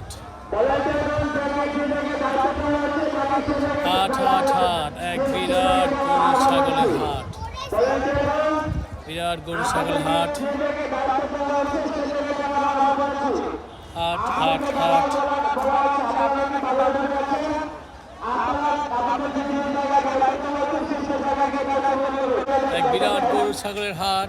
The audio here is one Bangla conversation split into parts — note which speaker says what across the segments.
Speaker 1: হাট হাট হাট হাট এক বিরাট গরু ছাগলের হাট। বিরাট গরু ছাগল হাট। হাট হাট হাট। এক বিরাট গরু ছাগলের হাট।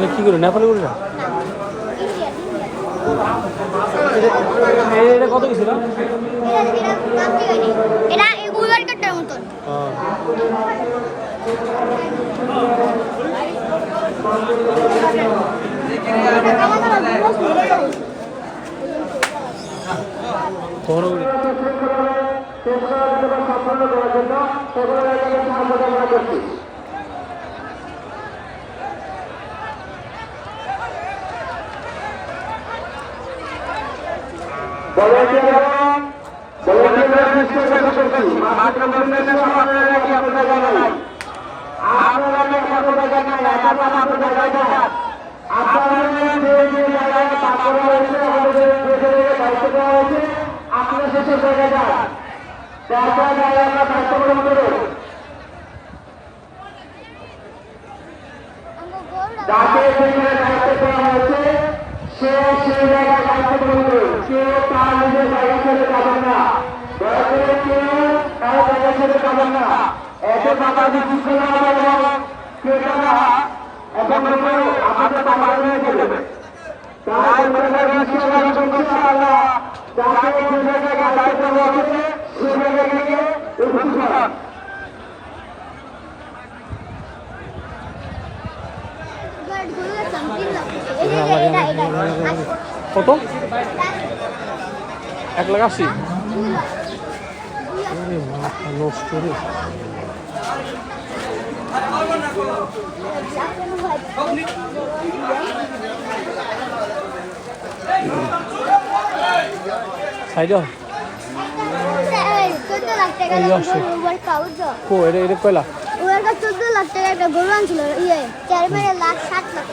Speaker 1: তাহলে কি করে নেপালে করে না এটা কত গেছিল
Speaker 2: এটা এগুলোর কাটার মতন
Speaker 1: পনেরো
Speaker 3: যাকে যেখানে দায়িত্ব দেওয়া হয়েছে। সে সেই জায়গায় দায়িত্ব গ্রহণ করুন কেউ তার নিজের জায়গা ছেড়ে যাবেন না দয়া করে কেউ তার জায়গা ছেড়ে যাবেন না এত টাকা এখন আপনাদের নিয়ে তাই যাকে যে জায়গায় দায়িত্ব দেওয়া সে জায়গায় গিয়ে উপস্থিত হন
Speaker 1: কত এক লাখ আশি। নষ্ট রে সাইড কো এটা এটা কয়লা?
Speaker 2: ওর কাছে চোদ্দ লাখ টাকা একটা গরু আনছিল ইয়ে চেয়ারম্যানের লাখ লাখ টাকা।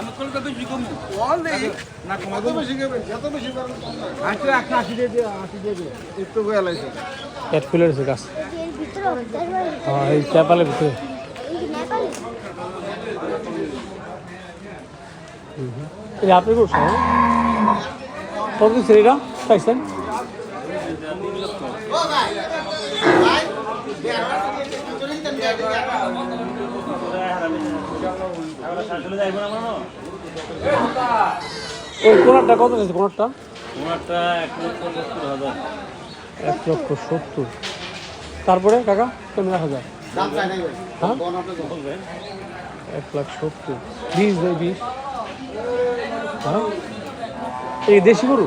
Speaker 2: সাত লাখ টাকা দিবেন
Speaker 1: হ্যাঁ কই কার এটা এটা কে ওকে পেট ফুলে রয়েছে গাছ হ্যাঁ এই চাপালের ভিতরে এটা আপনি করছেন হ্যাঁ? কত দিচ্ছেন এটা চাইছেন ওই কোনারটা কত নিয়েছে কোনারটা এক লক্ষ সত্তর তারপরে কাকা রাখা যায় হ্যাঁ? এক লাখ সত্তর। বিশ বিশ। হ্যাঁ? এই দেশি গরু?